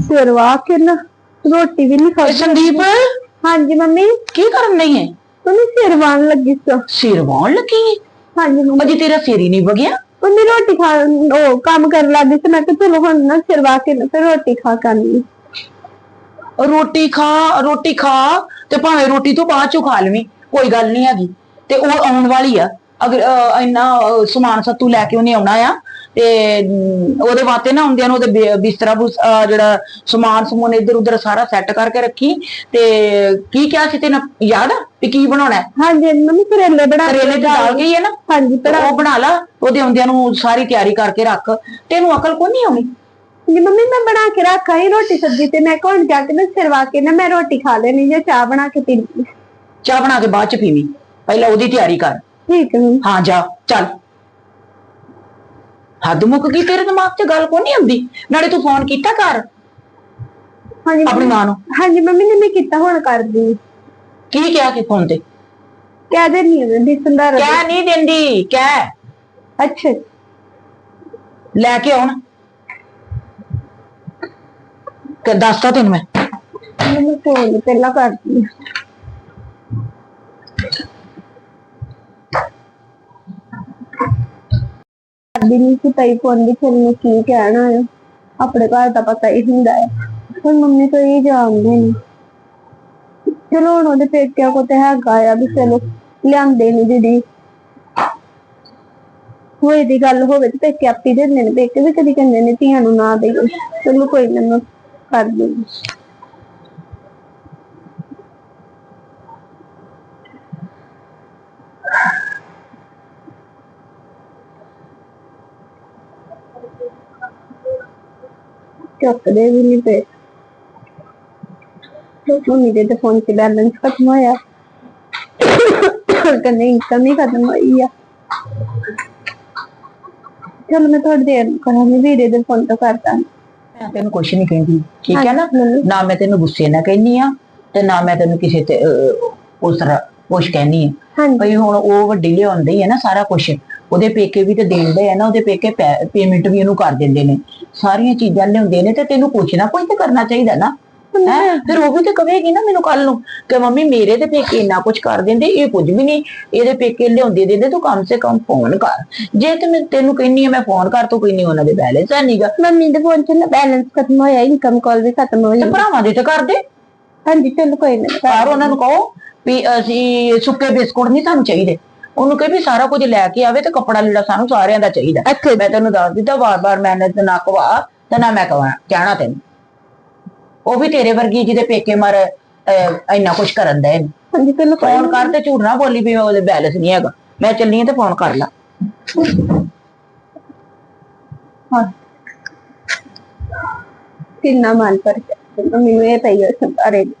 ਸਿਰ ਵਾਹ ਕੇ ਨਾ ਰੋਟੀ ਵੀ ਨਹੀਂ ਖਾਦੀ ਸੰਦੀਪ? ਹਾਂਜੀ ਮੰਮੀ। ਕੀ ਕਰਨ ਨਹੀਂ ਹੈ ਮੰਮੀ ਸਿਰ ਵਾਣ ਲੱਗੀ ਸੀ। ਸਿਰ ਵਾਉਣ ਲੱਗੀ ਹੈ ਹਾਂਜੀ ਮੰਮੀ। ਅਜੇ ਤੇਰਾ ਸਿਰ ਹੀ ਨਹੀਂ ਵਗਿਆ? ਮੰਮੀ ਰੋਟੀ ਖਾ ਉਹ ਕੰਮ ਕਰਨ ਲੱਗੀ ਸੀ। ਮੈਂ ਕਿਹਾ ਚਲੋ ਹੁਣ ਨਾ ਸਿਰ ਵਾਹ ਕੇ ਨਾ ਰੋਟੀ ਖਾ ਕਰਨੀ ਰੋਟੀ ਖਾ ਰੋਟੀ ਖਾ ਤੇ ਭਾਵੇਂ ਰੋਟੀ ਤੋਂ ਬਾਅਦ ਚੋਂ ਖਾ ਲਵੀਂ ਕੋਈ ਗੱਲ ਨਹੀਂ ਹੈਗੀ। ਤੇ ਉਹ ਆਉਣ ਵਾਲੀ ਆ। ਅਗਰ ਇੰਨਾ ਸਮਾਨ ਸੱਤੂ ਲੈ ਕੇ ਉਹਨੇ ਆਉਣਾ ਆ ਤੇ ਉਹਦੇ ਵਾਸਤੇ ਨਾ ਹੁੰਦਿਆਂ ਨੂੰ ਉਹਦੇ ਬਿਸਤਰਾ ਜਿਹੜਾ ਸਮਾਨ ਸਮੂਨ ਇੱਧਰ ਉੱਧਰ ਸਾਰਾ ਸੈੱਟ ਕਰਕੇ ਰੱਖੀ ਤੇ ਕੀ ਕਿਹਾ ਸੀ ਤੈਨੂੰ ਯਾਦ? ਆ ਵੀ ਕੀ ਬਣਾਉਣਾ ਹੈ? ਹਾਂਜੀ ਮੰਮੀ ਕਰੇਲੇ ਬਣਾ ਕਰੇਲੇ ਦੀ ਦਾਲ ਗਈ ਹੈ ਨਾ? ਹਾਂਜੀ ਉਹ ਬਣਾ ਲਾ ਉਹਦੇ ਆਉਂਦਿਆਂ ਨੂੰ ਸਾਰੀ ਤਿਆਰੀ ਕਰਕੇ ਰੱਖ। ਤੈਨੂੰ ਅਕਲ ਕੋਈ ਨਹੀਂ ਆਉਣੀ? ਜੀ ਮੰਮੀ ਮੈਂ ਬਣਾ ਕੇ ਰੱਖਾ ਹੀ ਰੋਟੀ ਸਬਜ਼ੀ ਤੇ ਮੈਂ ਕੋਣ ਜਾ ਕੇ ਨਾ ਸਿਰ ਵਾਹ ਕੇ ਨਾ ਮੈਂ ਰੋਟੀ ਖਾ ਲੈਣੀ ਜਾਂ ਚਾਹ ਬਣਾ ਕੇ ਪੀ ਲਈ ਚਾਹ ਬਣਾ ਕੇ ਬਾਅਦ ਚ ਪੀਵੀਂ। ਪਹਿਲਾਂ ਉਹਦੀ ਤਿਆਰੀ ਕਰ। ਠੀਕ ਹੈ। ਮੰਮੀ ਹਾਂ ਜਾ ਚੱਲ। ਹੱਦ ਮੁੱਕ ਗਈ ਤੇਰੇ ਦਿਮਾਗ 'ਚ ਗੱਲ ਕੋਈ ਨਹੀਂ ਆਉਂਦੀ। ਨਾਲੇ ਤੂੰ ਫੋਨ ਕੀਤਾ ਕਰ। ਹਾਂਜੀ ਆਪਣੀ ਮਾਂ ਨੂੰ। ਹਾਂਜੀ ਮੰਮੀ ਨੇ ਮੈਂ ਕੀਤਾ ਹੁਣ ਕਰਦੀ। ਕੀ ਕਿਹਾ ਕਿ ਫੋਨ ਤੇ? ਕਹਿ ਦੇਣੀ ਹੈ ਦੀ। ਸੰਦਾਰ ਕਹਿ ਨਹੀਂ ਦਿੰਦੀ ਕਹਿ। ਅੱਛਾ। ਲੈ ਕੇ ਆਉਣ। ਕਿ ਦੱਸਤਾ ਤੈਨੂੰ ਮੈਂ? ਮੈਂ ਫੋਨ ਪਹਿਲਾਂ ਕਰਦੀ ਹਾਂ। ਨਹੀਂ ਸੀ ਤਾਈ ਫੋਨ ਦੀ ਫਿਰ ਕੀ ਕਹਿਣਾ ਹੈ ਆਪਣੇ ਘਰ ਦਾ ਪਤਾ ਹੀ ਹੁੰਦਾ ਹੈ ਹੁਣ ਮੰਮੀ ਤੋਂ ਇਹ ਜਾਣਦੇ ਨੇ। ਚਲੋ ਹੁਣ ਉਹਦੇ ਪੇਕਿਆਂ ਕੋ ਤੇ ਹੈਗਾ ਆ ਵੀ ਚਲੋ, ਲਿਆਂਦੇ ਨਹੀਂ ਦੀਦੀ। ਹੋਏ ਦੀ ਗੱਲ ਹੋਵੇ ਤੇ ਪੇਕੇ ਆਪੀ ਦਿੰਦੇ ਨੇ। ਪੇਕੇ ਵੀ ਕਦੀ ਕਹਿੰਦੇ ਨੇ ਧੀਆਂ ਨੂੰ ਨਾ ਦੇਈਓ ਚਲੋ ਕੋਈ ਨਾ, ਮੈਂ ਕਰ ਦੂੰਗੀ। ਚੱਕਦੇ ਵੀ ਨਹੀਂ ਪਏ। ਮੰਮੀ ਦੇ ਤੇ ਫੋਨ 'ਚ ਬੈਲੈਂਸ ਖਤਮ ਹੋਇਆ। ਕਹਿੰਦੇ ਇਨਕਮ ਹੀ ਖਤਮ ਹੋਈ ਆ। ਚਲ ਮੈਂ ਥੋੜੀ ਦੇਰ ਕਰਾਂਗੀ ਵੀਰੇ ਦੇ ਫੋਨ ਤੋਂ ਕਰਦਾ। ਮੈਂ ਤੈਨੂੰ ਕੁਛ ਨਹੀਂ ਕਹਿੰਦੀ ਠੀਕ ਹੈ ਨਾ। ਨਾ ਮੈਂ ਤੈਨੂੰ ਗੁੱਸੇ ਨਾਲ ਕਹਿੰਦੀ ਆ ਤੇ ਨਾ ਮੈਂ ਤੈਨੂੰ ਕਿਸੇ ਤੇ ਉਸ ਤਰ੍ਹਾਂ ਕੁਛ ਕਹਿੰਦੀ ਆ ਭਈ ਹੁਣ ਉਹ ਵੱਡੀ ਲਿਆਉਂਦੀ ਹੈ ਨਾ ਸਾਰਾ ਕੁਝ ਉਹਦੇ ਪੇਕੇ ਵੀ ਤੇ ਦੇਂਦੇ ਆ ਨਾ ਉਹਦੇ ਪੇਕੇ ਪੇਮੈਂਟ ਵੀ ਉਹਨੂੰ ਕਰ ਦਿੰਦੇ ਨੇ। ਸਾਰੀਆਂ ਚੀਜ਼ਾਂ ਲਿਆਉਂਦੇ ਨੇ ਤੇ ਤੈਨੂੰ ਕੁਛ ਨਾ ਕੁਛ ਤੇ ਕਰਨਾ ਚਾਹੀਦਾ ਨਾ। ਹੈ? ਫਿਰ ਉਹ ਵੀ ਤੇ ਕਹੇਗੀ ਨਾ ਮੈਨੂੰ ਕੱਲ ਨੂੰ ਕਿ ਮੰਮੀ ਮੇਰੇ ਤੇ ਪੇਕੇ ਇੰਨਾ ਕੁਝ ਕਰ ਦਿੰਦੇ ਇਹ ਕੁਝ ਵੀ ਨਹੀਂ। ਇਹਦੇ ਪੇਕੇ ਲਿਆਉਂਦੇ ਦਿੰਦੇ ਤੂੰ ਕਮ ਸੇ ਕਮ ਫੋਨ ਕਰ। ਜੇ ਤੇ ਮੈਂ ਤੈਨੂੰ ਕਹਿੰਨੀ ਆ ਮੈਂ ਫੋਨ ਕਰ ਤੂੰ ਕਹਿੰਨੀ ਉਹਨਾਂ ਦੇ ਬੈਲੈਂਸ ਹੈ ਨਹੀਂਗਾ ਮੰਮੀ ਦੇ ਫੋਨ 'ਚ ਬੈਲੈਂਸ ਖਤਮ ਹੋਇਆ ਇਨਕਮ ਕਾਲ ਵੀ ਖਤਮ ਹੋਈ। ਤੇ ਭਰਾਵਾਂ ਦੇ ਤੇ ਕਰ ਦੇ। ਹਾਂਜੀ ਚਲੋ ਕੋਈ ਨਾ। ਪਰ ਉਹਨਾਂ ਨੂੰ ਕਹੋ ਵੀ ਅਸੀਂ ਸੁੱਕੇ ਬਿਸਕੁਟ ਨਹੀਂ ਸਾਨੂੰ ਚਾਹੀਦੇ। ਉਹਨੂੰ ਕਹੇ ਵੀ ਸਾਰਾ ਕੁਝ ਲੈ ਕੇ ਆਵੇ ਤੇ ਕੱਪੜਾ ਲੀੜਾ ਸਾਨੂੰ ਸਾਰਿਆਂ ਦਾ ਚਾਹੀਦਾ। ਮੈਂ ਤੈਨੂੰ ਦੱਸ ਦਿੱਤਾ ਵਾਰ-ਵਾਰ ਮੈਂ ਨਾ ਕਵਾ ਤੇ ਨਾ ਮੈਂ ਕਵਾ ਕਹਿਣਾ ਤੈਨੂੰ। ਉਹ ਵੀ ਤੇਰੇ ਵਰਗੀ ਜਿਹਦੇ ਪੇਕੇ ਮਰ ਅਹ, ਇੰਨਾ ਕੁਝ ਕਰਨ ਦੇ ਹਾਂਜੀ ਚਲੋ ਕੋਈ ਫੋਨ ਕਰ ਤੇ ਝੂਠ ਨਾ ਬੋਲੀ ਵੀ ਉਹਦੇ ਬੈਲੈਂਸ ਨਹੀਂ ਹੈਗਾ। ਮੈਂ ਚੱਲਨੀ ਆ ਤੇ ਫੋਨ ਕਰ ਲਾ। ਹਾਂ। ਕਿੰਨਾ ਮਨ ਪਰ ਮੰਮੀ ਨੂੰ ਇਹ ਪਈ ਹੈ ਸੰਦਾਰੇ ਦੀ।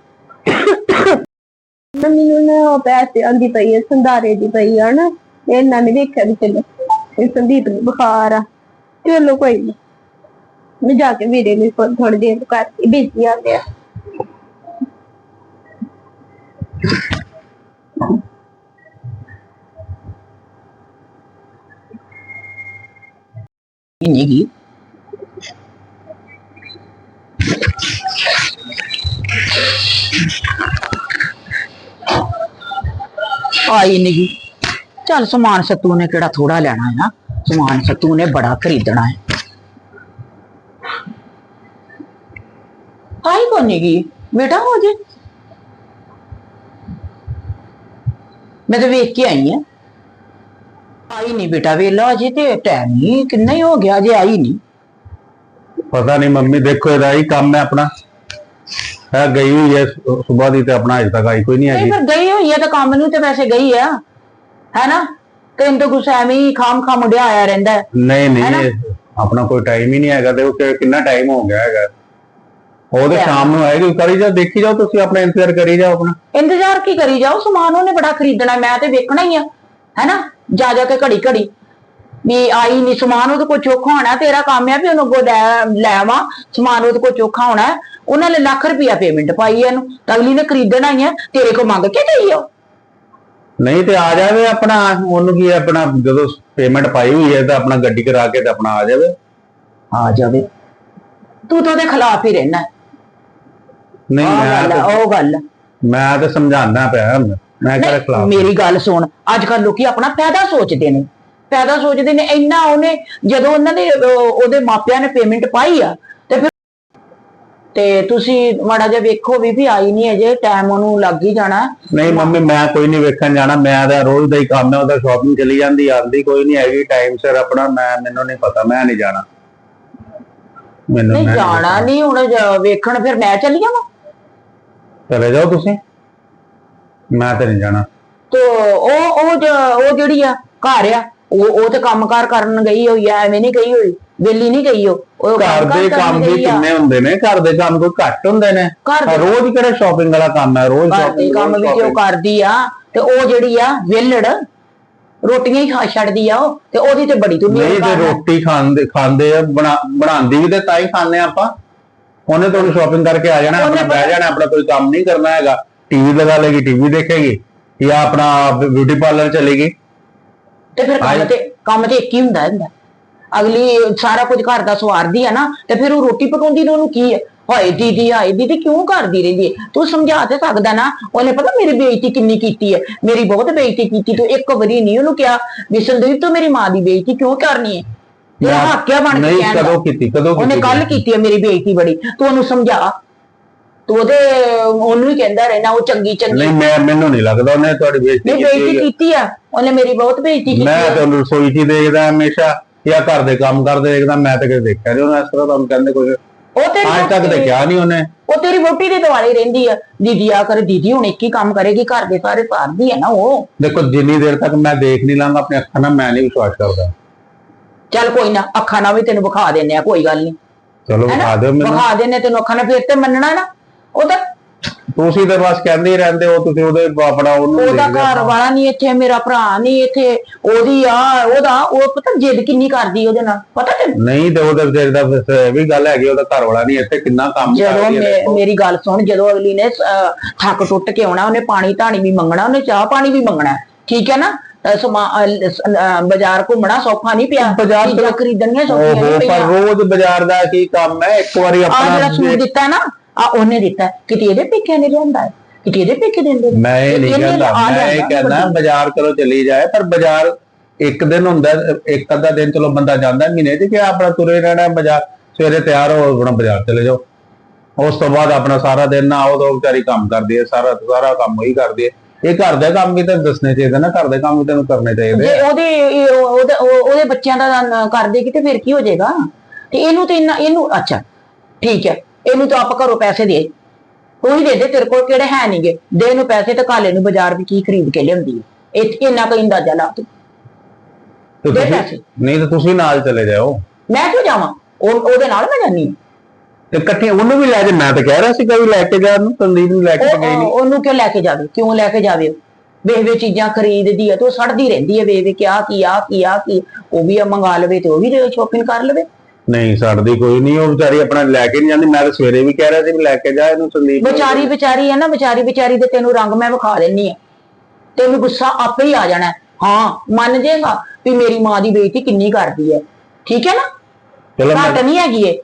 ਮੰਮੀ ਨਾ ਉਹ ਪੈਸੇ ਆਂਦੀ ਪਈ ਹੈ ਸੰਦਾਰੇ ਦੀ ਪਈ ਆ ਨਾ ਇਹਨਾਂ ਨੇ ਦੇਖਿਆ ਵੀ ਚਲੋ। ਇਹ ਸੰਦੀਪ ਨੂੰ ਬੁਖਾਰ ਆ। ਚਲੋ ਕੋਈ ਨਾ। ਮੈਂ ਜਾ ਕੇ ਵੀਰੇ ਨੂੰ ਥੋੜੀ ਦੇਰ ਕਰਕੇ ਬਿਜ਼ੀ ਆ ਗਿਆ। ਨਹੀਂ ਆਈ ਨਹੀਂ ਚੱਲ ਸਮਾਨ ਸੱਤੂ ਨੇ ਕਿਹੜਾ ਥੋੜਾ ਲੈਣਾ ਹੈ ਨਾ ਸਮਾਨ ਸੱਤੂ ਨੇ ਬੜਾ ਖਰੀਦਣਾ ਹੈ ਆਈ ਕੋਨੀ ਬੇਟਾ ਹੋ ਜੇ। ਮੈਂ ਤਾਂ ਵੇਖ ਕੇ ਆਈ ਆ। ਆਈ ਨਹੀਂ ਬੇਟਾ, ਵੇਲਾ ਅਜੇ ਤੇ ਟਾਈਮ ਨਹੀਂ ਕਿੰਨਾ ਹੀ ਹੋ ਗਿਆ, ਅਜੇ ਆਈ ਨਹੀਂ ਪਤਾ ਨਹੀਂ ਮੰਮੀ, ਦੇਖੋ ਇਹਦਾ ਹੀ ਕੰਮ ਹੈ ਆਪਣਾ। ਹੈ ਗਈ ਹੋਈ ਹੈ ਸਵੇਰ ਦੀ ਤੇ ਆਪਣਾ ਅਜੇ ਤੱਕ ਆਈ ਕੋਈ ਨਹੀਂ ਨਹੀਂ ਹੈਗੀ ਪਰ ਗਈ ਹੋਈ ਹੈ ਤਾਂ ਕੰਮ ਨੂੰ ਤੇ ਵੈਸੇ ਗਈ ਆ। ਹੈ ਨਾ? ਤੈਨੂੰ ਤਾਂ ਗੁੱਸਾ ਐਵੇਂ ਹੀ ਖਾਮ ਖਾਮ ਮੁੰਡਿਆ ਆਇਆ ਰਹਿੰਦਾ ਹੈ। ਨਹੀਂ? ਨਹੀਂ ਆਪਣਾ ਕੋਈ ਟਾਈਮ ਹੀ ਨਹੀਂ ਹੈਗਾ। ਦੇਖੋ ਕਿ- ਕਿੰਨਾ ਟਾਈਮ ਹੋ ਗਿਆ ਹੈਗਾ। ਉਹ ਤੇ. ਸ਼ਾਮ ਨੂੰ ਆਏਗੀ। ਕਰੀ ਜਾ ਦੇਖੀ ਜਾਓ ਤੁਸੀਂ ਆਪਣਾ ਇੰਤਜ਼ਾਰ ਕਰੀ ਜਾਓ ਆਪਣਾ। ਇੰਤਜ਼ਾਰ ਕੀ ਕਰੀ ਜਾਓ? ਸਮਾਨ ਉਹਨੇ ਬੜਾ ਖਰੀਦਣਾ ਮੈਂ ਤੇ ਵੇਖਣਾ ਹੀ ਆ। ਹੈ ਨਾ? ਜਾ ਜਾ ਕੇ ਘੜੀ ਘੜੀ ਵੀ ਆਈ ਨਹੀਂ ਸਮਾਨ ਉਹਦੇ ਕੋਲ ਚੋਖਾ ਹੋਣਾ ਤੇਰਾ ਕੰਮ ਆ ਵੀ ਉਹਨੂੰ ਅੱਗੋਂ ਲੈ ਲੈ ਆਵਾਂ। ਸਮਾਨ ਉਹਦੇ ਕੋਲ ਚੋਖਾ ਹੋਣਾ ਹੈ। ਉਹਨਾਂ ਨੇ ਲੱਖ ਰੁਪਇਆ ਪੇਮੈਂਟ ਪਾਈ ਹੈ ਇਹਨੂੰ ਤਾਂ ਅਗਲੀ ਨੇ ਖਰੀਦਣਾ ਹੀ ਹੈ ਤੇਰੇ ਕੋਲ ਮੰਗ ਕੇ ਗਈ ਉਹ। ਨਹੀਂ ਤੇ ਆ ਜਾਵੇ ਆਪਣਾ ਉਹਨੂੰ ਕੀ ਹੈ, ਆਪਣਾ ਜਦੋਂ ਪੇਮੈਂਟ ਪਾਈ ਹੋਈ ਹੈ ਤਾਂ ਆਪਣਾ ਗੱਡੀ ਕਰਾ ਕੇ ਤੇ ਆਪਣਾ ਆ ਜਾਵੇ। ਆ ਜਾਵੇ। ਤੂੰ ਤਾਂ ਉਹਦੇ ਖਿਲਾਫ ਹੀ ਰਹਿਣਾ। ਨਹੀਂ ਉਹ ਮੈਂ ਗੱਲ ਆ, ਤੇ- ਉਹ ਗੱਲ। ਆ। ਮੈਂ ਤੇ ਸਮਝਾਉਂਦਾ ਪਿਆ ਹੁਣ ਮੈਂ ਕਿਹੜੇ ਨਹੀਂ, ਖਿਲਾਫ ਮੇਰੀ ਗੱਲ ਸੁਣ ਅੱਜ ਕੱਲ ਲੋਕੀ ਆਪਣਾ ਫਾਇਦਾ ਸੋਚਦੇ ਨੇ। ਫਾਇਦਾ ਸੋਚਦੇ ਨੇ ਇੰਨਾ ਉਹਨੇ ਜਦੋਂ ਉਹਨਾਂ ਦੇ ਉਹ- ਉਹਦੇ ਮਾਪਿਆਂ ਨੇ ਪੇਮੈਂਟ ਪਾਈ ਆ ਤੇ ਤੁਸੀਂ ਮਾੜਾ ਜਿਹਾ ਵੇਖੋ ਵੀ ਵੀ ਆਈ ਨਹੀਂ ਅਜੇ ਟਾਈਮ ਉਹਨੂੰ ਲੱਗ ਹੀ ਜਾਣਾ। ਨਹੀਂ ਮੰਮੀ ਮੈਂ ਕੋਈ ਨਹੀਂ ਵੇਖਣ ਜਾਣਾ ਮੈਂ ਤਾਂ ਰੋਜ਼ ਦਾ ਹੀ ਕੰਮ ਹੈ ਉਹਦਾ ਸ਼ਾਪਿੰਗ ਚਲੀ ਜਾਂਦੀ ਆਂਦੀ ਕੋਈ ਨਹੀਂ ਹੈਗੀ ਟਾਈਮ ਸਿਰ ਆਪਣਾ ਮੈਂ ਮੈਨੂੰ ਨਹੀਂ ਪਤਾ ਮੈਂ ਨਹੀਂ ਜਾਣਾ। ਮੈਨੂੰ ਨਹੀਂ ਮੈਂ ਜਾਣਾ ਨਹੀਂ ਹੁਣ ਜ- ਵੇਖਣ ਫਿਰ ਮੈਂ ਚੱਲੀ ਜਾਵਾਂ? ਚਲੇ ਜਾਓ ਤੁਸੀਂ। ਮੈਂ ਤੇ ਨਹੀਂ ਜਾਣਾ। ਤੇ ਉਹ ਉਹ ਜ- ਉਹ ਜਿਹੜੀ ਆ ਘਰ ਆ ਉਹ ਉਹ ਤੇ ਕੰਮਕਾਰ ਕਰਨ ਗਈ ਹੋਈ ਆ ਐਵੇਂ ਨਹੀਂ ਗਈ ਹੋਈ? ਵੇਲੀ ਨਹੀਂ ਗਈ ਉਹ। ਉਹ ਘਰ ਦੇ ਕੰਮ ਵੀ ਗਈ ਆ। ਕਿੰਨੇ ਹੁੰਦੇ ਨੇ? ਘਰ ਦੇ ਕੰਮ ਕੋਈ ਘੱਟ ਹੁੰਦੇ ਨੇ? ਘਰ ਦੇ- ਰੋਜ਼ ਕਿਹੜਾ ਸ਼ਾਪਿੰਗ ਵਾਲਾ ਕੰਮ ਹੈ? ਰੋਜ਼ ਘਰ ਦੇ shopping, ਕੰਮ ਰੋਜ਼ ਵੀ ਉਹ shopping। ਕਰਦੀ ਆ ਤੇ ਉਹ ਜਿਹੜੀ ਆ ਵਿਹਲੜ ਰੋਟੀਆਂ ਹੀ ਖਾ ਛੱਡਦੀ ਆ ਉਹ ਤੇ ਉਹਦੀ ਤੇ ਬੜੀ ਦੁਨੀਆ ਨਹੀਂ ਤੇ ਰੋਟੀ ਖਾਂਦੇ ਖਾਂਦੇ ਆ ਬਣਾ ਬਣਾਉਂਦੀ ਵੀ ਤੇ ਤਾਂ ਹੀ ਖਾਂਦੇ ਆ ਆਪਾਂ। ਉਹਨੇ ਤੁਹਾਨੂੰ ਸ਼ਾਪਿੰਗ ਕਰਕੇ ਆ ਜਾਣਾ ਉਹਨੇ ਆਪਣਾ ਬਹਿ ਜਾਣਾ ਆਪਣਾ ਕੋਈ ਕੰਮ ਨਹੀਂ ਕਰਨਾ ਹੈਗਾ। ਟੀਵੀ ਲਗਾ ਲੇਗੀ ਟੀਵੀ ਦੇਖੇਗੀ ਜਾਂ ਆਪਣਾ ਬਿਊਟੀ ਪਾਰਲਰ ਚਲੇਗੀ। ਤੇ ਫਿਰ ਕੰਮ ਆਈ- ਤੇ ਕੰਮ ਤੇ ਇੱਕ ਹੀ ਹੁੰਦਾ ਹੁੰਦਾ ਅਗਲੀ ਸਾਰਾ ਕੁਝ ਘਰ ਦਾ ਸਵਾਰਦੀ ਆ ਨਾ ਤੇ ਫਿਰ ਉਹ ਰੋਟੀ ਪਕਾਉਂਦੀ ਨੂੰ ਉਹਨੂੰ ਕੀ ਹੈ ਹਾਏ ਦੀਦੀ ਹਾਏ ਦੀਦੀ ਕਿਉਂ ਕਰਦੀ ਰਹਿੰਦੀ ਹੈ ਤੂੰ ਸਮਝਾ ਤੇ ਸਕਦਾ ਨਾ ਉਹਨੇ ਪਤਾ ਮੇਰੀ ਬੇਇੱਜ਼ਤੀ ਕਿੰਨੀ ਕੀਤੀ ਹੈ ਮੇਰੀ ਬਹੁਤ ਬੇਇੱਜ਼ਤੀ ਕੀਤੀ ਤੂੰ ਇੱਕ ਵਾਰੀ ਨਹੀਂ ਉਹਨੂੰ ਕਿਹਾ ਵੀ ਸੰਦੀਪ ਤੂੰ ਮੇਰੀ ਮਾਂ ਦੀ ਬੇਇੱਜ਼ਤੀ ਕਿਉਂ ਕਰਨੀ ਹੈ ਤੇਰਾ ਹੱਕ ਹੈ ਬਣ ਕੇ ਨਹੀਂ ਕਹਿਣ। ਕਦੋਂ ਕੀਤੀ ਕਦੋਂ ਉਹਨੇ ਕੱਲ ਕੀਤੀ ਹੈ ਮੇਰੀ ਬੇਇੱਜ਼ਤੀ ਬੜੀ। ਤੂੰ ਉਹਨੂੰ ਸਮਝਾ। ਤੂੰ ਉਹਦੇ ਉਹਨੂੰ ਹੀ ਕਹਿੰਦਾ ਰਹਿਣਾ ਉਹ ਚੰਗੀ ਚੰਗੀ। ਨਹੀਂ ਮੈਂ ਮੈਨੂੰ ਨਹੀਂ ਲੱਗਦਾ ਉਹਨੇ ਤੁਹਾਡੀ ਬੇਇੱਜ਼ਤੀ ਕੀਤੀ ਬੇਇੱਜ਼ਤੀ ਹੈ। ਕੀਤੀ ਆ। ਉਹਨੇ ਮੇਰੀ ਬਹੁਤ ਬੇਇੱਜ਼ਤੀ ਕੀਤੀ ਮੈਂ ਆ। ਤੇ ਉਹਨੂੰ ਰਸੋਈ 'ਚ ਦੇਖਦਾ ਹਮੇਸ਼ਾ। ਜਾਂ ਘਰ ਦੇ ਕੰਮ ਕਰਦੇ ਦੇਖਦਾ ਮੈਂ ਤਾਂ ਕਦੇ ਦੇਖਿਆ ਨਹੀਂ ਉਹਨੇ ਇਸ ਤਰ੍ਹਾਂ ਤੁਹਾਨੂੰ ਕਹਿੰਦੇ ਕੁਝ ਉਹ ਤੇਰੀ ਅੱਜ ਤੱਕ ਤੇ ਵਹੁਟੀ- ਕਿਹਾ ਨਹੀਂ ਉਹਨੇ। ਉਹ ਤੇਰੀ ਵੋਟੀ ਦੇ ਦੁਆਲੇ ਰਹਿੰਦੀ ਆ। ਦੀਦੀ ਆ ਕਰ ਦੀਦੀ ਹੁਣ ਇੱਕ ਹੀ ਕੰਮ ਕਰੇਗੀ ਘਰ ਦੇ ਸਾਰੇ ਸਾਰਦੀ ਆ ਨਾ ਉਹ। ਦੇਖੋ ਜਿੰਨੀ ਦੇਰ ਤੱਕ ਮੈਂ ਦੇਖ ਨਹੀਂ ਲਾਂਗਾ ਆਪਣੇ ਅੱਖਾਂ ਨਾਲ ਮੈਂ ਨਹੀਂ ਵਿਸ਼ਵਾਸ ਕਰਦਾ। ਚੱਲ ਕੋਈ ਨਾ ਅੱਖਾਂ ਨਾਲ ਵੀ ਤੈਨੂੰ ਵਿਖਾ ਦਿੰਨੇ ਆ ਕੋਈ ਗੱਲ ਨਹੀਂ ਚਲੋ ਵਿਖਾ ਦਿਓ ਮੈਨੂੰ। ਵਿਖਾ ਦਿੰਨੇ ਤੈਨੂੰ ਅੱਖਾਂ ਨਾਲ ਫਿਰ ਤੇ ਮੰਨਣਾ ਨਾ। ਉਹ ਤਾਂ ਤੁਸੀਂ ਤਾਂ ਬਸ ਕਹਿੰਦੇ ਹੀ ਰਹਿੰਦੇ ਹੋ ਤੁਸੀਂ ਉਹਦੇ ਆਪਣਾ ਉਹਨੂੰ ਉਹਦਾ ਦੇਖਦੇ ਘਰ ਹੋ। ਵਾਲਾ ਨਹੀਂ ਇੱਥੇ ਮੇਰਾ ਭਰਾ ਨਹੀਂ ਇੱਥੇ ਉਹਦੀ ਆ ਉਹਦਾ ਉਹ ਪਤਾ ਜਿੱਦ ਕਿੰਨੀ ਕਰਦੀ ਉਹਦੇ ਨਾਲ ਪਤਾ ਤੈਨੂੰ ਨਹੀਂ ਤੇ ਉਹਦੇ ਵਿਚਾਰੇ ਦਾ ਫਿਰ ਇਹ ਵੀ ਗੱਲ ਹੈਗੀ ਉਹਦਾ ਘਰ ਵਾਲਾ ਨਹੀਂ ਇੱਥੇ ਕਿੰਨਾ ਕੰਮ ਜਦੋਂ ਕਰਦੀ ਹੈ ਮੇ- ਦੇਖੋ। ਮੇਰੀ ਗੱਲ ਸੁਣ ਜਦੋਂ ਅਗਲੀ ਨੇ ਅਹ, ਥੱਕ ਟੁੱਟ ਕੇ ਆਉਣਾ ਉਹਨੇ ਪਾਣੀ ਧਾਣੀ ਵੀ ਮੰਗਣਾ ਉਹਨੇ ਚਾਹ ਪਾਣੀ ਵੀ ਮੰਗਣਾ ਠੀਕ ਹੈ ਨਾ ਅਹ, ਸਮਾ ਅਹ, ਸ- ਅਹ, ਬਾਜ਼ਾਰ ਘੁੰਮਣਾ ਸੌਖਾ ਨਹੀਂ ਪਿਆ ਬਾਜ਼ਾਰ ਚੀਜ਼ਾਂ ਖਰੀਦਣੀਆਂ ਸੌਖੀਆਂ ਓਹੋ ਨਹੀਂ ਪਰ ਪਈਆਂ ਰੋਜ਼ ਬਾਜ਼ਾਰ ਦਾ ਕੀ ਕੰਮ ਹੈ ਇੱਕ ਵਾਰੀ ਆ ਜਿਹੜਾ ਆਪਣਾ ਸੂਟ ਦਿੱਤਾ ਨਾ ਆ ਉਹਨੇ ਦਿੱਤਾ। ਕਿਤੇ ਇਹਦੇ ਪੇਕਿਆਂ ਨੇ ਲਿਆਂਦਾ ਹੈ, ਕਿਤੇ ਇਹਦੇ ਪੇਕੇ ਦਿੰਦੇ ਨੇ? ਮੈਂ ਇਹ ਨਹੀਂ ਇਹਨੇ ਕਹਿੰਦਾ। ਆ ਮੈਂ ਇਹ ਕਹਿੰਦਾ ਬਾਜ਼ਾਰ ਚਲੋ ਚਲੀ ਜਾਏ ਪਰ ਬਾਜ਼ਾਰ ਇੱਕ ਦਿਨ ਹੁੰਦਾ ਹੈ, ਇੱਕ ਅੱਧਾ ਦਿਨ ਚਲੋ ਬੰਦਾ ਜਾਂਦਾ ਮਹੀਨੇ 'ਚ ਕਿ ਆਪਣਾ ਤੁਰੇ ਰਹਿਣਾ ਬਾਜ਼ਾਰ। ਸਵੇਰੇ ਤਿਆਰ ਹੋ ਆਪਣਾ ਬਾਜ਼ਾਰ ਚਲੇ ਜਾਓ। ਉਸ ਤੋਂ ਬਾਅਦ ਆਪਣਾ ਸਾਰਾ ਦਿਨ ਨਾ ਉਹ ਦੋ ਵਿਚਾਰੀ ਕੰਮ ਕਰਦੀ ਹੈ ਸਾਰਾ ਸਾਰਾ ਕੰਮ ਉਹੀ ਕਰਦੀ ਹੈ। ਇਹ ਘਰ ਦੇ ਕੰਮ ਵੀ ਤਾਂ ਦੱਸਣੇ ਚਾਹੀਦੇ ਨਾ ਘਰ ਦੇ ਕੰਮ ਵੀ ਤੈਨੂੰ ਕਰਨੇ ਚਾਹੀਦੇ ਜੇ ਉਹਦੇ ਇਹ ਉਹ- ਉਹਦੇ ਉਹ- ਉਹਦੇ ਬੱਚਿਆਂ ਦਾ ਨ- ਕਰ ਦੇਗੀ ਤੇ ਫਿਰ ਕੀ ਹੋ ਜਾਏਗਾ? ਤੇ ਇਹਨੂੰ ਤੇ ਇੰਨਾ ਇਹਨੂੰ ਅੱਛਾ ਠੀਕ ਹੈ। ਇਹਨੂੰ ਤਾਂ ਆਪ ਘਰੋਂ ਪੈਸੇ ਦੇ। ਤੂੰ ਹੀ ਦੇ ਦੇ ਤੇਰੇ ਕੋਲ ਕਿਹੜੇ ਹੈ ਨਹੀਂਗੇ ਦੇ ਇਹਨੂੰ ਪੈਸੇ ਤੇ ਕਾਲੇ ਨੂੰ ਬਾਜ਼ਾਰ ਵੀ ਕੀ ਖਰੀਦ ਕੇ ਲਿਆਉਂਦੀ ਹੈ ਇਹ ਇੰਨਾ ਕੋਈ ਅੰਦਾਜ਼ਾ ਲਾ ਤੂੰ। ਤੇ ਦੇ ਤੁਸੀਂ ਪੈਸੇ। ਨਹੀਂ ਤਾਂ ਤੁਸੀਂ ਨਾਲ ਚਲੇ ਜਾਓ। ਮੈਂ ਕਿਉਂ ਜਾਵਾਂ? ਉਹ ਉਹਦੇ ਨਾਲ ਮੈਂ ਜਾਨੀ ਹਾਂ। ਤੇ ਇਕੱਠੇ ਉਹਨੂੰ ਵੀ ਲੈ ਜਾ। ਮੈਂ ਤਾਂ ਕਹਿ ਰਿਹਾ ਸੀ ਕਿ ਲੈ ਕੇ ਜਾ ਨੂੰ ਸੰਦੀਪ ਨੂੰ ਲੈ ਕੇ ਤਾਂ ਉਹ ਗਈ ਨਹੀਂ ਉਹ- ਉਹਨੂੰ ਕਿਉਂ ਲੈ ਕੇ ਜਾਵੇ? ਕਿਉਂ ਲੈ ਕੇ ਜਾਵੇ? ਉਹ? ਵੇਖ ਵੇ ਚੀਜ਼ਾਂ ਖਰੀਦਦੀ ਹੈ ਤੇ ਉਹ ਸੜਦੀ ਰਹਿੰਦੀ ਹੈ ਵੇਖ ਵੇ ਕਿਆ ਕੀ ਆ ਕੀ ਆ ਕੀ। ਉਹ ਵੀ ਆ ਮੰਗਾ ਲਵੇ ਤੇ ਉਹ ਵੀ ਸ਼ੋਪਿੰਗ ਕਰ ਲਵੇ। ਨਹੀਂ ਛੱਡਦੀ ਕੋਈ ਨਹੀਂ ਉਹ ਵਿਚਾਰੀ ਆਪਣਾ ਲੈ ਕੇ ਨਹੀਂ ਜਾਂਦੀ। ਮੈਂ ਤਾਂ ਸਵੇਰੇ ਵੀ ਕਹਿ ਰਿਹਾ ਸੀ ਵੀ ਲੈ ਕੇ ਜਾ ਇਹਨੂੰ ਸੰਦੀਪ ਨੂੰ। ਵਿਚਾਰੀ ਵਿਚਾਰੀ ਹੈ ਨਾ ਵਿਚਾਰੀ ਵਿਚਾਰੀ ਦੇ ਤੈਨੂੰ ਰੰਗ ਮੈਂ ਵਿਖਾ ਦਿੰਨੀ ਆ ਤੈਨੂੰ ਗੁੱਸਾ ਆਪੇ ਹੀ ਆ ਜਾਣਾ ਹੈ। ਹਾਂ ਮੰਨ ਜਾਏਗਾ ਵੀ ਮੇਰੀ ਮਾਂ ਦੀ ਬੇਇੱਜ਼ਤੀ ਕਿੰਨੀ ਕਰਦੀ ਹੈ। ਠੀਕ ਹੈ ਨਾ? ਚਲੋ ਘੱਟ ਮੈਂ ਨਹੀਂ ਹੈਗੀ ਏ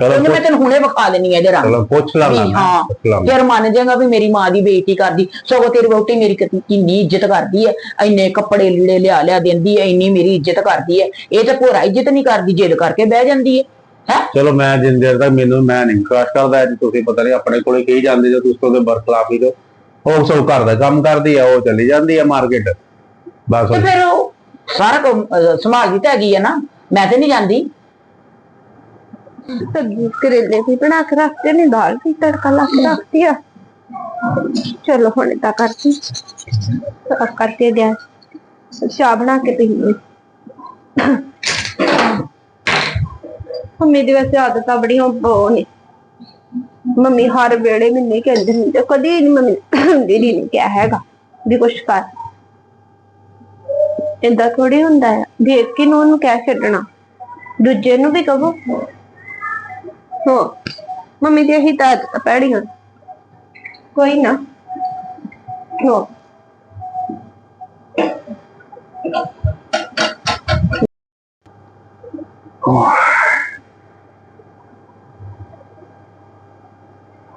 ਚਲੋ ਉਹਨੇ ਮੈਂ ਤੈਨੂੰ ਹੁਣੇ ਵਿਖਾ ਦੇਣੀ ਹੈ ਇਹਦੇ ਰੰਗ। ਚਲੋ ਪੁੱਛ ਵੀ ਮੈਂ, ਹਾਂ ਪੁੱਛ ਫਿਰ ਮੰਨ ਜਾਏਗਾ ਵੀ ਮੇਰੀ ਮਾਂ ਦੀ ਬੇਇੱਜ਼ਤੀ ਕਰਦੀ ਸਗੋਂ ਤੇਰੀ ਵਹੁਟੀ ਮੇਰੀ ਕਿੰਨੀ- ਕਿੰਨੀ ਇੱਜ਼ਤ ਕਰਦੀ ਹੈ ਇੰਨੇ ਕੱਪੜੇ ਲੀੜੇ ਲਿਆ ਲਿਆ ਦਿੰਦੀ ਹੈ ਇੰਨੀ ਮੇਰੀ ਇੱਜ਼ਤ ਕਰਦੀ ਹੈ ਇਹ ਤਾਂ ਭੋਰਾ ਇੱਜ਼ਤ ਨਹੀਂ ਕਰਦੀ ਜਿੱਦ ਕਰਕੇ ਬਹਿ ਜਾਂਦੀ ਹੈ ਹੈ? ਚਲੋ ਮੈਂ ਜਿੰਨ ਦੇਰ ਤੱਕ ਮੈਨੂੰ ਮੈਂ ਨਹੀਂ ਵਿਸ਼ਵਾਸ ਕਰਦਾ ਜੀ ਤੁਸੀਂ ਪਤਾ ਨਹੀਂ ਆਪਣੇ ਕੋਲੇ ਕਹੀ ਜਾਂਦੇ ਜੋ ਤੁਸੀਂ ਉਹਦੇ ਬਰਖਲਾਫ ਹੀ ਜੋ ਉਹ ਸਭ ਘਰ ਦਾ ਕੰਮ ਕਰਦੀ ਆ ਉਹ ਚਲੀ ਜਾਂਦੀ ਆ ਮਾਰਕੀਟ। ਬਸ ਤੇ ਫਿਰ ਉਹ ਸਾਰਾ ਕੰਮ ਅਹ, ਸੰਭਾਲ ਦੀ ਤਾਂ ਹੈਗੀ ਹੈ ਨਾ। ਮੈਂ ਤੇ ਨਹੀਂ ਜਾਂਦੀ। ਸਬਜ਼ੀ ਕਰੇਲੇ ਵੀ ਬਣਾ ਕੇ ਰੱਖਦੇ ਨੇ, ਦਾਲ ਵੀ ਤੜਕਾ ਲਾ ਕੇ ਰੱਖਦੀ ਆ। ਚਲੋ ਹੁਣ ਤਾਂ ਕਰਦੀ ਤਾਂ ਕਰਕੇ ਗਿਆ ਚਾਹ ਬਣਾ ਕੇ ਪੀਣੀ ਮੰਮੀ ਦੀ ਵੈਸੇ ਆਦਤਾਂ ਬੜੀਆਂ ਬੋ ਨੇ। ਮੰਮੀ ਹਰ ਵੇਲੇ ਮੈਨੂੰ ਕਹਿੰਦੇ ਨੇ, ਤੇ ਕਦੀ ਨਹੀਂ ਮੰਮੀ, ਦੀਦੀ ਨੇ ਕਿਹਾ ਹੈਗਾ ਵੀ ਕੁਛ ਕਰ। ਇਦਾਂ ਥੋੜੀ ਹੁੰਦਾ ਹੈ ਦੇਖ ਕੇ ਨੂੰ ਉਹਨੂੰ ਕਹਿ ਛੱਡਣਾ। ਦੂਜੇ ਨੂੰ ਵੀ ਕਹੋ ਹੋ। ਮੰਮੀ ਦੀ ਇਹੀ ਤਾਂ ਆਦਤ ਪੈੜੀਆਂ। ਕੋਈ ਨਾ। ਹੋ।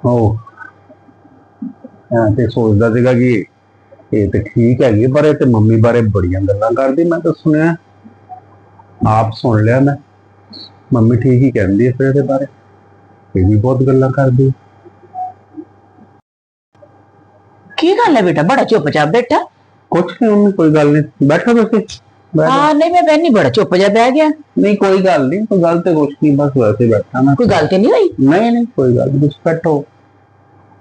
ਉਹ ਹਾਂ ਤੇ ਸੋਚਦਾ ਸੀਗਾ ਕਿ ਇਹ ਤੇ ਠੀਕ ਹੈਗੀ, ਪਰ ਇਹ ਤੇ ਮੰਮੀ ਬਾਰੇ ਬੜੀਆਂ ਗੱਲਾਂ ਕਰਦੀ, ਮੈਂ ਤਾਂ ਸੁਣਿਆ। ਆਪ ਸੁਣ ਲਿਆ ਮੈਂ। ਮੰਮੀ ਠੀਕ ਹੀ ਕਹਿੰਦੀ ਹੈ ਫਿਰ ਇਹਦੇ ਬਾਰੇ। ਇਹ ਵੀ ਬਹੁਤ ਗੱਲਾਂ ਕਰਦੀ। ਕੀ ਗੱਲ ਹੈ ਬੇਟਾ? ਬੜਾ ਚੁੱਪਚਾਪ ਬੈਠਾ। ਕੁਛ ਨਹੀਂ ਉਹਨੂੰ ਕੋਈ ਗੱਲ ਨਹੀਂ। ਬੈਠੋ ਤੁਸੀਂ। ਬੈਠੋ। ਹਾਂ ਨਹੀਂ ਮੈਂ ਨਹੀਂ ਬੜਾ ਚੁੱਪ ਜਾ ਬਹਿ ਗਿਆ। ਨਹੀਂ ਕੋਈ ਗੱਲ ਨਹੀਂ। ਕੋਈ ਗੱਲ ਤੇ ਕੁਛ ਨਹੀਂ ਬਸ ਵੈਸੇ ਹੀ ਬੈਠਾ ਮੈਂ। ਕੋਈ ਗੱਲ ਤੇ ਨਹੀਂ ਹੋਈ? ਨਹੀਂ ਨਹੀਂ ਕੋਈ ਗੱਲ ਨਹੀਂ। ਤੁਸੀਂ ਬੈਠੋ।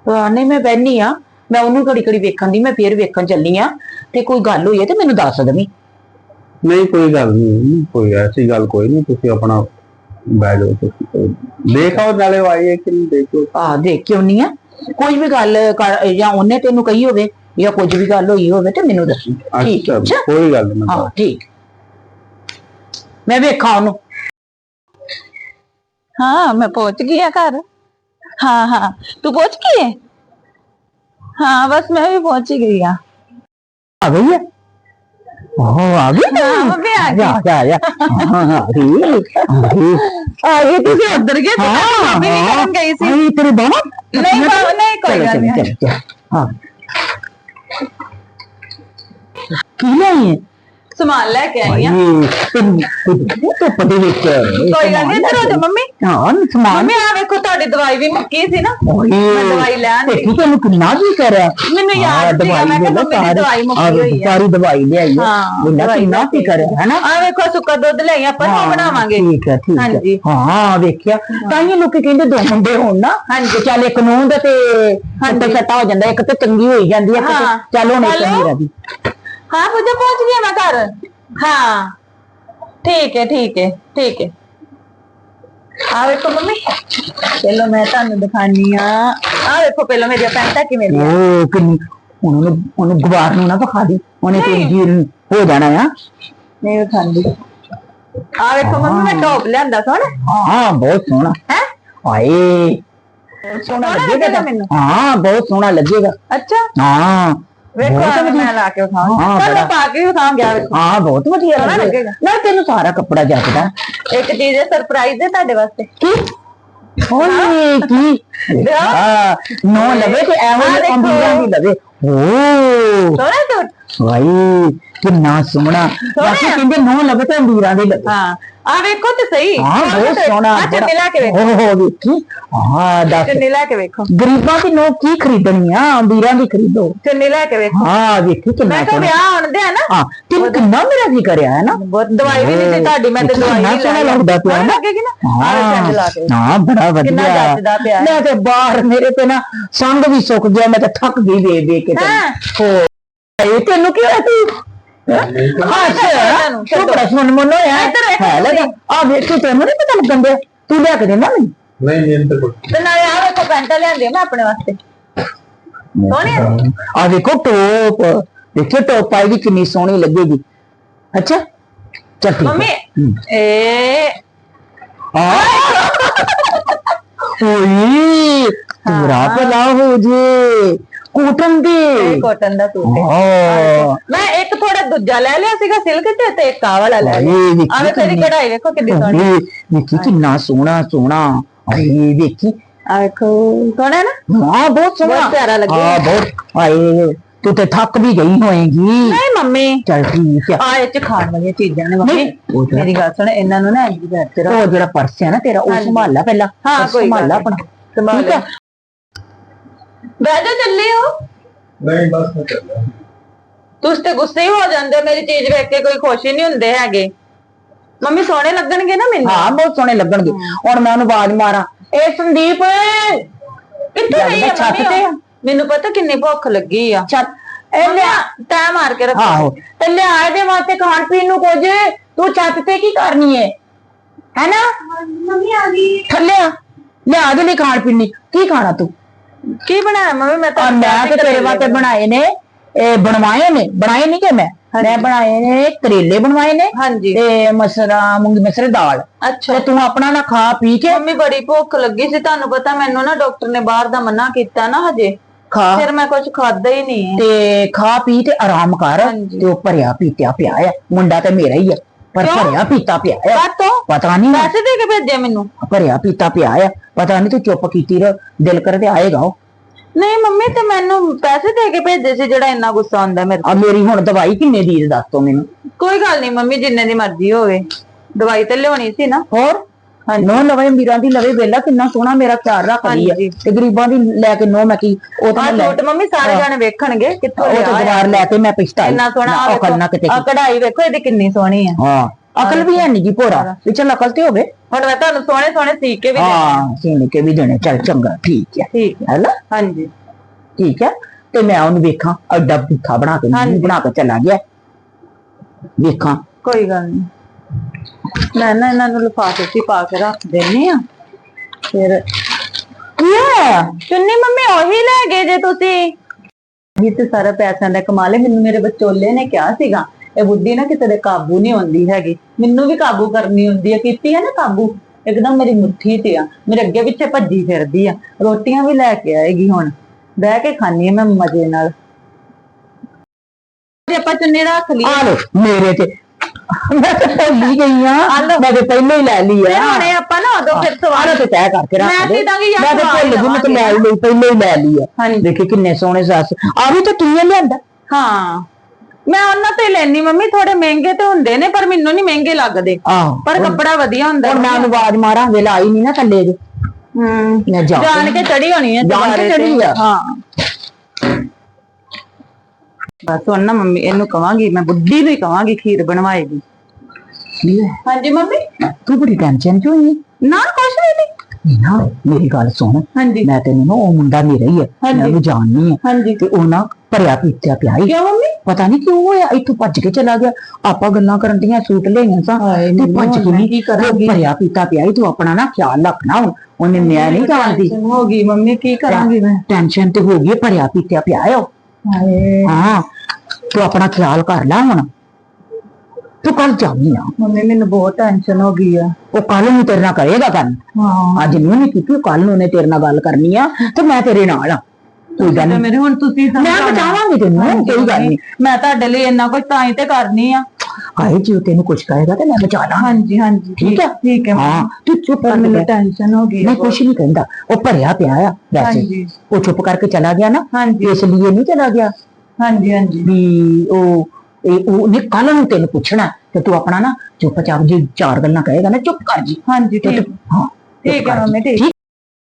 ਹਾਂ ਨਹੀਂ ਮੈਂ ਬੈਠੀ ਆ ਮੈਂ ਉਹਨੂੰ ਘੜੀ ਘੜੀ ਵੇਖਣ ਦੀ ਮੈਂ ਫੇਰ ਵੇਖਣ ਚੱਲੀ ਆ ਤੇ ਕੋਈ ਗੱਲ ਹੋਈ ਹੈ ਤੇ ਮੈਨੂੰ ਦੱਸ ਦਵੀਂ। ਨਹੀਂ ਕੋਈ ਗੱਲ ਨਹੀਂ। ਕੋਈ ਐਸੀ ਗੱਲ ਕੋਈ ਨਹੀਂ। ਤੁਸੀਂ ਆਪਣਾ ਬਹਿ ਜਾਓ ਤੁਸੀਂ ਕੋਈ- ਦੇਖੋ ਨਾਲੇ ਉਹ ਆਈ ਹੈ ਕਿ ਨਹੀਂ ਦੇਖੋ ਆ ਦੇਖ ਕਿਉਂ ਨਹੀਂ ਆ ਕੋਈ ਵੀ ਗੱਲ ਕਰ ਜਾਂ ਉਹਨੇ ਤੈਨੂੰ ਕਹੀ ਹੋਵੇ ਜਾਂ ਕੁਝ ਵੀ ਗੱਲ ਹੋਈ ਹੋਵੇ ਤੇ ਮੈਨੂੰ ਦੱਸੀ ਠੀਕ ਹੈ ਅੱਛਾ ਅੱਛਾ ਕੋਈ ਗੱਲ ਨਹੀਂ ਹਾਂ ਠੀਕ ਮੈਂ ਵੇਖਾਂ ਉਹਨੂੰ हाँ मैं पहुंच गई है घर हाँ हाँ तू पहुंच गई है हाँ बस मैं भी पहुंच ही गई हाँ ਆ ਗਈ ਹੈ ਉਹ ਆ ਗਈ हाँ, मम्मी आ गई ਆ ਜਾ ਆ ਜਾ ਹਾਂ ਹਾਂ ਆ ਗਈ ਆ ਗਈ आ गई तुझे उधर गए तो मम्मी नहीं करन गई थी ਨਹੀਂ ਤੇਰੇ ਬਾਣਾ नहीं बाबा, नहीं कोई चलो, गल चलो, नहीं चलो, चलो, हाँ ਕੀ ਲਈ ਸਮਾਨ ਲੈ ਕੇ ਆਈ ਆ। ਧੁੱਪ ਦੇ ਵਿੱਚ ਕੋਈ ਗੱਲ ਨਹੀਂ ਇੱਧਰ ਜਾ ਮੰਮੀ। ਹਾਂ ਸਮਾਨ। ਮੰਮੀ ਆ ਵੇਖੋ ਤੁਹਾਡੀ ਦਵਾਈ ਵੀ ਮੁੱਕੀ ਸੀ ਨਾ। ਮੈਂ ਦਵਾਈ ਲੈਣ ਗਈ ਤੂੰ ਨੂੰ ਕਿੰਨਾ ਵੀ ਕਰਿਆ? ਮੈਨੂੰ ਯਾਦ ਸੀਗਾ ਮੈਂ ਕਿਹਾ ਮੰਮੀ ਦਵਾਈ ਮੁੱਕੀ ਹੋਈ ਆ। ਸਾਰੀ ਦਵਾਈ ਲਿਆਈ ਆ। ਮੈਂ ਕਿੰਨਾ ਵੀ ਕਰਿਆ ਹੈਨਾ? ਆ ਵੇਖੋ ਸੁੱਕਾ ਦੁੱਧ ਲਿਆਈ ਆਪਾਂ ਨੂੰ ਬਣਾਵਾਂਗੇ। ਠੀਕ ਹੈ ਠੀਕ ਹਾਂਜੀ। ਹਾਂ ਵੇਖਿਆ। ਤਾਂ ਇਹ ਲੋਕ ਕਹਿੰਦੇ ਦੋ ਮੁੰਡੇ ਹੋਣ ਨਾ ਹਾਂਜੀ। ਚੱਲ ਇੱਕ ਨੂੰ ਦਾ ਤੇ ਛੱਟਾ ਹੋ ਜਾਂਦਾ ਇੱਕ ਤੇ ਚੰਗੀ ਹੋਈ ਜਾਂਦੀ ਹੈ। ਚੱਲ ਹੁਣ ਚੰਗੀ ਰਹੀ ਮੇਰਾ ਦੀ हाँ मुझे पहुंच गया मैं घर हाँ ठीक है ठीक है ठीक है ਆ ਵੇਖੋ ਮੰਮੀ ਚਲੋ ਮੈਂ ਤੁਹਾਨੂੰ ਦਿਖਾਨੀ ਆ ਆ ਵੇਖੋ ਪਹਿਲਾਂ ਮੇਰੀਆਂ ਪੈਂਟਾਂ ਕਿਵੇਂ ਦੀਆਂ ਉਹ ਕਿੰਨੀ ਹੁਣ ਉਹਨੂੰ ਉਹਨੂੰ ਗਵਾਰ ਨੂੰ ਨਾ ਵਿਖਾ ਦੀ ਉਹਨੇ ਤੇ ਜੀ ਹੋ ਜਾਣਾ ਆ ਨਹੀਂ ਵਿਖਾਂਦੀ ਆ ਵੇਖੋ ਮੰਮੀ ਮੈਂ ਟੌਪ ਲਿਆਂਦਾ ਸੋਹਣਾ ਹਾਂ ਬਹੁਤ ਸੋਹਣਾ ਹੈ ਹਾਏ ਬਹੁਤ ਸੋਹਣਾ ਸੋਹਣਾ ਲੱਗੇਗਾ ਲੱਗੇਗਾ ਮੈਨੂੰ। ਹਾਂ ਬਹੁਤ ਸੋਹਣਾ ਲੱਗੇਗਾ ਅੱਛਾ ਹਾਂ ਵੇਖੋ ਬਹੁਤ ਐਵੇਂ ਵਧੀਆ। ਮੈਂ ਲਾ ਕੇ ਹਾਂ, ਬੜਾ। ਤੁਹਾਨੂੰ ਪਾ ਕੇ ਵਿਖਾਉਂਗੀ ਆ ਵੇਖੋ। ਹਾਂ ਬਹੁਤ ਵਧੀਆ ਸੋਹਣਾ ਲੱਗੇਗਾ ਲੱਗੇਗਾ। ਨਾ ਤੈਨੂੰ ਸਾਰਾ ਕੱਪੜਾ ਜੱਚਦਾ ਇੱਕ ਚੀਜ਼ ਹੈ ਸਰਪ੍ਰਾਈਜ਼ ਹੈ ਤੁਹਾਡੇ ਵਾਸਤੇ। ਕੀ? ਓਏ ਕੀ? ਹਾਂ ਨੋ ਲਵੇ ਤੇ ਆਹ ਐਵੇਂ ਦੇਖੋ। ਕੰਬੀਆਂ ਦੀ ਲਵੇ। ਓ ਸੋਹਣਾ ਸੂਟ। ਭਾਈ ਕਿੰਨਾ ਸੋਹਣਾ। ਆ। ਕਹਿੰਦੇ ਨੋ ਲਵੇ ਤੇ ਦੀ ਲਵੇ ਹਾਂ ਆ ਵੇਖੋ ਤੇ ਸਹੀ। ਹਾਂ ਬਹੁਤ ਸੋਹਣਾ ਆ ਚੁੰਨੀ ਲਾ ਕੇ ਵੇਖੋ। ਹੋ ਵੇਖੀ। ਹਾਂ ਦੱਸ। ਚੁੰਨੀ ਲਾ ਕੇ ਵੇਖੋ। ਗਰੀਬਾਂ ਦੀ ਨੋ ਕੀ ਖਰੀਦਣੀ ਆ? ਅੰਬੀਰਾਂ ਦੀ ਖਰੀਦੋ। ਚੁੰਨੀ ਲਾ ਕੇ ਵੇਖੋ। ਹਾਂ ਵੇਖੀ ਕਿੰਨਾ ਮੈਂ ਸੋਹਣਾ। ਵਿਆਹ ਆਉਣਦੇ ਆ ਨਾ। ਹਾਂ ਤੈਨੂੰ ਕਿੰਨਾ ਮੇਰਾ ਕੀ ਕਰਿਆ ਹੈ ਨਾ? ਬਹੁਤ ਦਵਾਈ ਵੀ ਨਹੀਂ ਸੀ ਤੁਹਾਡੀ ਮੈਂ ਤੇ ਕਿੰਨਾ ਦਵਾਈ ਵੀ ਸੋਹਣਾ ਲੱਗਦਾ ਪਿਆ ਨਾ। ਲੱਗੇਗੀ ਨਾ? ਆਹ ਚੰਦ ਲਾ ਕੇ ਹਾਂ ਬੜਾ ਕਿੰਨਾ ਵਧੀਆ। ਜੱਚਦਾ ਪਿਆ ਹੈ। ਮੈਂ ਤੇ ਬਾਹਰ ਮੇਰੇ ਤੇ ਨਾ ਸੰਗ ਵੀ ਸੁੱਕ ਗਿਆ ਮੈਂ ਤੇ ਥੱਕ ਗਈ ਵੇ ਵੇ ਕੇ ਤੇ। ਹਾਂ। ਇਹ ਤੈਨੂੰ ਕੀ ਹੋਇਆ ਤੂੰ? ਅੱਛਾ ਤੂੰ ਬੜਾ ਸੁਣ ਮਨ ਹੋਇਆ? ਇੱਧਰ ਵੇਖ ਹੈ ਲੱਗਾ ਆ। ਵੇਖੀ ਤੈਨੂੰ ਨਹੀਂ ਪਤਾ ਲੱਗਣ ਡਿਆ ਤੂੰ ਲਿਆ ਕੇ ਦੇਣਾ ਮੈਨੂੰ। ਨਹੀਂ ਨਹੀਂ ਤੇ ਕੁਛ ਤੇ ਨਾਲੇ ਆ ਵੇਖੋ ਪੈਂਟਾਂ ਲਿਆਂਦੀ ਆ ਮੈਂ ਆਪਣੇ ਵਾਸਤੇ। ਸੋਹਣੀ ਆ। ਆ ਦੇਖੋ ਟੋਪ। ਦੇਖੋ ਟੋਪ ਪਾਈ ਵੀ ਕਿੰਨੀ ਸੋਹਣੀ ਲੱਗੇਗੀ। ਅੱਛਾ ਚੱਲ। ਮੰਮੀ। ਏ। ਓਏ। ਪੂਰਾ ਭਲਾ ਹੋ ਜੇ। ਕੋਟਨ ਦੇ। ਇਹ ਕਾਟਨ ਦਾ ਸੂਟ ਹੈ। ਹਾਂ। ਮੈਂ ਇੱਕ ਥੋੜਾ ਦੂਜਾ ਲੈ ਲਿਆ ਸੀਗਾ ਸਿਲਕ ਤੇ ਤੇ ਇੱਕ ਆਹ ਵਾਲਾ ਲੈ ਲਿਆ ਵੇਖੀ ਆ ਇਹਦੀ ਕਿੰਨੀ- ਕਢਾਈ ਵੇਖੋ ਕਿੰਨੀ ਸੋਹਣੀ। ਆਏ ਵੇਖੀ ਕਿੰਨਾ ਸੋਹਣਾ ਸੋਹਣਾ। ਆਏ ਵੇਖੀ। ਆ ਵੇਖੋ ਸੋਹਣਾ ਨਾ? ਹਾਂ ਬਹੁਤ ਸੋਹਣਾ। ਬਹੁਤ ਪਿਆਰਾ ਲੱਗਿਆ। ਹਾਂ ਬਹੁਤ। ਆਏ ਤੂੰ ਤੇ ਥੱਕ ਵੀ ਗਈ ਹੋਏਗੀ। ਨਹੀਂ ਮੰਮੀ। ਚੱਲ ਠੀਕ ਹੈ ਆ ਇਹ ਚ ਖਾਣ ਵਾਲੀਆਂ ਚੀਜ਼ਾਂ ਨੇ ਮੰਮੀ। ਨਹੀਂ, ਉਹ ਤਾਂ- ਮੇਰੀ ਗੱਲ ਸੁਣ ਇਹਨਾਂ ਨੂੰ ਨਾ ਇੰਜ ਕਰ ਤੇ ਉਹ ਜਿਹੜਾ ਪਰਸ ਹੈ ਨਾ ਤੇਰਾ ਉਹ। ਸੰਭਾਲ ਲੈ ਪਹਿਲਾਂ। ਹਾਂ, ਕੋਈ ਗੱਲ ਸੰਭਾਲ ਲੈ। ਆਪਣਾ। ਸੰਭਾਲ ਠੀਕ ਬਹਿ ਜਾ ਚੱਲੇ ਹੋ। ਨਹੀਂ ਬਸ ਮੈਂ ਚੱਲਿਆ। ਤੁਸੀਂ ਤੇ ਗੁੱਸੇ ਹੀ ਹੋ ਜਾਂਦੇ ਹੋ, ਮੇਰੀ ਚੀਜ਼ ਵੇਖ ਕੇ ਕੋਈ ਖੁਸ਼ ਹੀ ਨਹੀਂ ਹੁੰਦੇ ਹੈਗੇ। ਮੰਮੀ ਸੋਹਣੇ ਲੱਗਣਗੇ ਨਾ ਮੈਨੂੰ? ਹਾਂ ਬਹੁਤ ਸੋਹਣੇ ਲੱਗਣਗੇ। ਹੁਣ ਮੈਂ ਉਹਨੂੰ ਆਵਾਜ਼ ਮਾਰਾਂ। ਏ ਸੰਦੀਪ ਕਿੱਥੇ ਗਈ ਆ ਛੱਤ ਤੇ? ਮੈਨੂੰ ਪਤਾ ਕਿੰਨੀ ਭੁੱਖ ਲੱਗੀ ਆ। ਚੱਲ ਇਹ ਲਿਆ ਤੈ ਮਾਰ ਕੇ ਰੱਖੋ। ਆਹੋ। ਤੇ ਲਿਆ ਦੇ ਵਾਸਤੇ ਖਾਣ ਪੀਣ ਨੂੰ ਕੁਝ। ਤੂੰ ਛੱਤ ਤੇ ਕੀ ਕਰਨੀ ਹੈ ਹੈਨਾ? ਮੰਮੀ ਆ ਗਈ। ਥੱਲੇ ਆ। ਲਿਆ ਦੇ ਲਈ ਖਾਣ ਪੀਣ ਲਈ। ਕੀ ਖਾਣਾ ਤੂੰ? ਕੀ ਬਣਾਇਆ ਮੰਮੀ? ਮੈਂ ਔਰ ਤਾਂ ਮੈਂ ਤੇ ਤੇਰੇ ਵਾਸਤੇ ਬਣਾਏ ਨੇ ਇਹ ਬਣਵਾਏ ਨੇ ਬਣਾਏ ਨਹੀਂ ਕਿ ਮੈਂ? ਮੈਂ ਬਣਾਏ ਨੇ ਕਰੇਲੇ ਬਣਵਾਏ ਨੇ ਹਾਂਜੀ। ਤੇ ਮਸਰਾ ਮੂੰਗੀ ਮਸਰੇ ਦਾਲ। ਅੱਛਾ। ਤੇ ਤੂੰ ਆਪਣਾ ਨਾ ਖਾ ਪੀ ਕੇ। ਮੰਮੀ ਬੜੀ ਭੁੱਖ ਲੱਗੀ ਸੀ ਤੁਹਾਨੂੰ ਪਤਾ ਮੈਨੂੰ ਨਾ ਡਾਕਟਰ ਨੇ ਬਾਹਰ ਦਾ ਮਨਾ ਕੀਤਾ ਨਾ ਹਜੇ। ਖਾ। ਫਿਰ ਮੈਂ ਕੁਝ ਖਾਦਾ ਹੀ ਨਹੀਂ। ਤੇ ਖਾ ਪੀ ਤੇ ਆਰਾਮ ਕਰ। ਤੇ ਉਹ ਭਰਿਆ ਪੀਤਿਆ ਪਿਆ ਆ। ਮੁੰਡਾ ਤੇ ਮੇਰਾ ਹੀ ਆ। ਪਰ ਕਿਉਂ? ਭਰਿਆ ਪੀਤਾ ਪਿਆ ਆ। ਕਾਤੋਂ? ਪਤਾ ਨਹੀਂ ਪੈਸੇ ਦੇ ਕੇ ਭੇਜੇ ਮੈਨੂੰ? ਭਰਿਆ ਪੀਤਾ ਪਿਆ ਆ। ਪਤਾ ਨਹੀਂ ਤੂੰ ਚੁੱਪ ਕੀਤੀ ਰਹਿ ਦਿਲ ਕਰ ਤੇ ਆਏਗਾ ਉਹ। ਨਹੀਂ ਮੰਮੀ ਤੇ ਮੈਨੂੰ ਪੈਸੇ ਦੇ ਕੇ ਭੇਜੇ ਸੀ ਜਿਹੜਾ ਇੰਨਾ ਗੁੱਸਾ ਆਉਂਦਾ ਮੇਰੇ ਆ ਮੇਰੀ ਹੁਣ ਦਵਾਈ ਕਿੰਨੇ ਦੀ ਹੈ ਦੱਸ ਤੋ ਮੈਨੂੰ? ਤੇ। ਕੋਈ ਗੱਲ ਨਹੀਂ ਮੰਮੀ ਜਿੰਨੇ ਦੀ ਮਰਜ਼ੀ ਹੋਵੇ। ਦਵਾਈ ਤੇ ਲਿਆਉਣੀ ਸੀ ਨਾ। ਹੋਰ? ਨੋ ਲਵੇ ਮੀਰਾਂ ਦੀ ਲਵੇ ਵੇਲਾ ਕਿੰਨਾ ਸੋਹਣਾ ਮੇਰਾ ਖਿਆਲ ਰੱਖਦੀ ਹੈ ਹਾਂਜੀ। ਤੇ ਗਰੀਬਾਂ ਦੀ ਲੈ ਕੇ ਨੋ ਮੈਂ ਕੀ ਉਹ ਤਾਂ ਲੈ ਸੂਟ ਮੰਮੀ ਸਾਰੇ ਜਾਣੇ ਵੇਖਣਗੇ ਕਿੱਥੋਂ ਉਹ ਲਿਆ ਤਾਂ ਹੈ। ਜਵਾਰ ਲੈ ਕੇ ਮੈਂ ਪਛਤਾਈ ਇੰਨਾ ਸੋਹਣਾ ਅਕਲ ਨਾ ਕਿਤੇ ਆ ਕਢਾਈ ਵੇਖੋ ਇਹਦੀ ਕਿੰਨੀ ਸੋਹਣੀ ਆ। ਹਾਂ। ਅਕਲ ਵੀ ਹੈ ਨਹੀਂ ਜੀ ਭੋਰਾ। ਵੀ ਚੱਲ ਅਕਲ ਤੇ ਹੋਵੇ। ਹੁਣ ਮੈਂ ਤੁਹਾਨੂੰ ਸੋਹਣੇ ਸੋਹਣੇ ਸੀ ਕੇ ਵੀ ਦੇਣੇ। ਹਾਂ ਸੀਨ ਕੇ ਵੀ ਦੇਣੇ। ਚੱਲ ਚੰਗਾ ਠੀਕ ਹੈ ਠੀਕ ਹੈ ਹੈਨਾ ਹਾਂਜੀ। ਠੀਕ ਹੈ ਤੇ ਮੈਂ ਉਹਨੂੰ ਵੇਖਾਂ ਅੱਡਾ ਬੁੱਥਾ ਬਣਾ ਕੇ ਬਣਾ ਕੇ ਚਲਾ ਗਿਆ। ਵੇਖਾਂ। ਕੋਈ ਗੱਲ ਨਹੀਂ ਮੈਂ ਨਾ ਇਹਨਾਂ ਨੂੰ ਲਿਫਾਫੇ 'ਚ ਹੀ ਪਾ ਕੇ ਰੱਖ ਦੇਣੀ ਆ ਫਿਰ ਕੀ ਚੁੰਨੀ ਮੰਮੀ ਉਹੀ ਲੈ ਗਏ ਜੇ ਤੁਸੀਂ। ਇਹ ਤੇ ਸਾਰਾ ਪੈਸਿਆਂ ਦਾ ਕਮਾਲ ਹੈ, ਮੈਨੂੰ ਮੇਰੇ ਵਿਚੋਲੇ ਨੇ ਕਿਹਾ ਸੀਗਾ, ਇਹ ਬੁੱਢੀ ਨਾ ਕਿਤੇ ਦੇ ਕਾਬੂ ਨਹੀਂ ਹੁੰਦੀ ਹੈਗੀ। ਮੈਨੂੰ ਵੀ ਕਾਬੂ ਕਰਨੀ ਹੁੰਦੀ ਹੈ ਕੀਤੀ ਹੈ ਨਾ ਕਾਬੂ? ਇੱਕਦਮ ਮੇਰੀ ਮੁੱਠੀ ਤੇ ਆ, ਮੇਰੇ ਅੱਗੇ ਪਿੱਛੇ ਭੱਜੀ ਫਿਰਦੀ ਆ। ਰੋਟੀਆਂ ਵੀ ਲੈ ਕੇ ਆਏਗੀ ਹੁਣ, ਬਹਿ ਕੇ ਖਾਣੀ ਆ ਮੈਂ ਮਜ਼ੇ ਨਾਲ। ਜੇ ਆਪਾਂ ਚੁੰਨੀ ਰੱਖ ਲਈ ਆ ਲੋ ਮੇਰੇ ਤੇ ਮੈਂ ਤਾਂ ਭੁੱਲ ਗਈ ਆ। ਮੈਂ ਤੇ ਪਹਿਲਾਂ ਹੀ ਲੈ ਲਈ ਫਿਰ ਆ ਹੁਣੇ ਆਪਾਂ ਨਾ ਉਦੋਂ ਫਿਰ ਸਵਾਲ ਤੇ ਤੈਅ ਕਰਕੇ ਰੱਖ ਦੇ। ਮੈਂ ਤੇ ਭੁੱਲ ਗਈ ਮੈਂ ਤਾਂ ਲੈ ਲਈ ਪਹਿਲਾਂ ਹੀ ਲੈ ਲਈ ਆ। ਦੇਖੀ ਕਿੰਨੇ ਸੋਹਣੇ ਸੱਸ। ਆ ਵੀ ਤਾਂ ਤੂੰ ਹੀ ਲਿਆਂਦਾ। ਹਾਂ। ਮੈਂ ਉਹਨਾਂ ਤੋਂ ਲੈਣੀ ਮੰਮੀ ਥੋੜੇ ਮਹਿੰਗੇ ਤੇ ਹੁੰਦੇ ਨੇ ਪਰ ਮੈਨੂੰ ਨਹੀਂ ਮਹਿੰਗੇ ਲੱਗਦੇ। ਪਰ ਕੱਪੜਾ ਵਧੀਆ ਹੁੰਦਾ ਹੁਣ ਮੈਂ ਉਹਨੂੰ ਆਵਾਜ਼ ਮਾਰਾਂ ਵੇਲਾ ਆਈ ਨਹੀਂ ਨਾ ਥੱਲੇ ਜੇ। ਹੂੰ। ਜਾਣ ਕੇ ਚੜੀ ਹੋਣੀ ਹੈ ਜਾਣ ਕੇ। ਚੜ੍ਹੀ ਆ। ਹਾਂ। ਹੁਣ ਨਾ ਮੰਮੀ ਇਹਨੂੰ ਕਵਾਂਗੀ ਮੈਂ ਬੁੱਢੀ ਨੂੰ ਹੀ ਕਵਾਂਗੀ ਖੀਰ ਬਣਵਾਏਗੀ। ਹੈ? ਹਾਂਜੀ ਮੰਮੀ। ਤੂੰ ਬੜੀ ਟੈਨਸ਼ਨ ਚ ਹੋਈ ਨਾ ਕੁਛ ਨਹੀਂ ਨਹੀਂ। ਨਾ ਮੇਰੀ ਗੱਲ ਸੁਣ। ਹਾਂਜੀ। ਮੈਂ ਤੈਨੂੰ ਨਾ ਉਹ ਮੁੰਡਾ ਮੇਰਾ ਹੀ ਹੈ ਮੈਂ। ਉਹਨੂੰ ਜਾਣਨੀ ਹੈ ਹਾਂਜੀ। ਤੇ ਉਹ ਨਾ ਭਰਿਆ ਪੀਤਿਆ ਪਿਆ ਹੀ ਕਿਉਂ ਮੰਮੀ? ਪਤਾ ਨਹੀਂ ਕਿਉਂ ਹੋਇਆ ਇੱਥੋਂ ਭੱਜ ਕੇ ਚਲਾ ਗਿਆ। ਆਪਾਂ ਗੱਲਾਂ ਕਰਨ ਦੀਆਂ ਸੂਟ ਲਈਆਂ ਸਾਂ। ਤੇ ਭੱਜ ਕੇ ਨਹੀਂ ਕੀ ਕਰਾਂਗੀ? ਭਰਿਆ ਪੀਤਾ ਪਿਆ ਹੀ ਤੂੰ ਆਪਣਾ ਨਾ ਖਿਆਲ ਰੱਖਣਾ ਹੁਣ। ਉਹਨੇ ਮੈਂ ਨਹੀਂ ਜਾਣਦੀ। ਹੋ ਗਈ ਮੰਮੀ ਕੀ ਕਰਾਂਗੀ ਮੈਂ? ਟੈਨਸ਼ਨ ਤੇ ਹੋ ਗਈ ਹੈ, ਭਰਿਆ ਪੀਤਿਆ ਪਿਆ ਹੈ ਉਹ। ਹਾਂ। ਤੂੰ ਆਪਣਾ ਖਿਆਲ ਕਰ ਲੈ ਹੁਣ। ਤੂੰ ਕੱਲ ਜਾਣੀ ਆ। ਮੰਮੀ ਮੈਨੂੰ ਬਹੁਤ ਟੈਨਸ਼ਨ ਹੋ ਗਈ ਆ। ਉਹ ਕੱਲ ਨੂੰ ਤੇਰੇ ਨਾਲ ਕਰੇਗਾ ਗੱਲ ਹਾਂ। ਅੱਜ ਨੂੰ ਨਹੀਂ ਕੀਤੀ ਕੱਲ ਨੂੰ ਉਹਨੇ ਤੇਰੇ ਨਾਲ ਗੱਲ ਕਰਨੀ ਆ ਤੇ ਮੈਂ ਤੇਰੇ ਨਾਲ ਆ। ਕੋਈ ਗੱਲ ਨਹੀਂ। ਮੇਰੇ ਹੁਣ ਤੁਸੀਂ ਮੈਂ। ਬਚਾਵਾਂਗੀ ਤੈਨੂੰ ਕੋਈ ਗੱਲ ਨਹੀਂ। ਮੈਂ ਤੁਹਾਡੇ ਲਈ ਇੰਨਾ ਕੁਝ ਤਾਂ ਹੀ ਤੇ ਕਰਨੀ ਆ। ਹਾਏ ਜੀ ਉਹ ਤੈਨੂੰ ਕੁਝ ਕਹੇਗਾ ਤੇ ਮੈਂ ਬਚਾ ਲਾਂ। ਹਾਂਜੀ ਹਾਂਜੀ। ਠੀਕ ਹੈ ਠੀਕ ਹੈ ਹਾਂ ਤੂੰ ਚੁੱਪ ਕਰ ਮੈਨੂੰ ਟੈਨਸ਼ਨ ਹੋ ਗਈ ਮੈਂ ਕੁਝ ਨਹੀਂ ਕਹਿੰਦਾ। ਉਹ ਭਰਿਆ ਪਿਆ ਆ ਵੈਸੇ। ਉਹ ਚੁੱਪ ਕਰਕੇ ਚਲਾ ਗਿਆ ਨਾ। ਹਾਂਜੀ। ਇਸ ਲਈ ਨਹੀਂ ਚਲਾ ਗਿਆ। ਹਾਂਜੀ ਹਾਂਜੀ ਵੀ ਉਹ ਇਹ ਉਹ ਨੇ ਕੱਲ ਨੂੰ ਤੈਨੂੰ ਪੁੱਛਣਾ ਤੇ ਤੂੰ ਆਪਣਾ ਨਾ ਚੁੱਪਚਾਪ ਜੇ ਚਾਰ ਗੱਲਾਂ ਕਹੇਗਾ ਨਾ ਚੁੱਪ ਕਰ ਜੀ ਹਾਂਜੀ ਤੇ ਠੀਕ ਹਾਂ ਚੁੱਪ ਠੀਕ ਹੈ। ਮੰਮੀ, ਠੀਕ।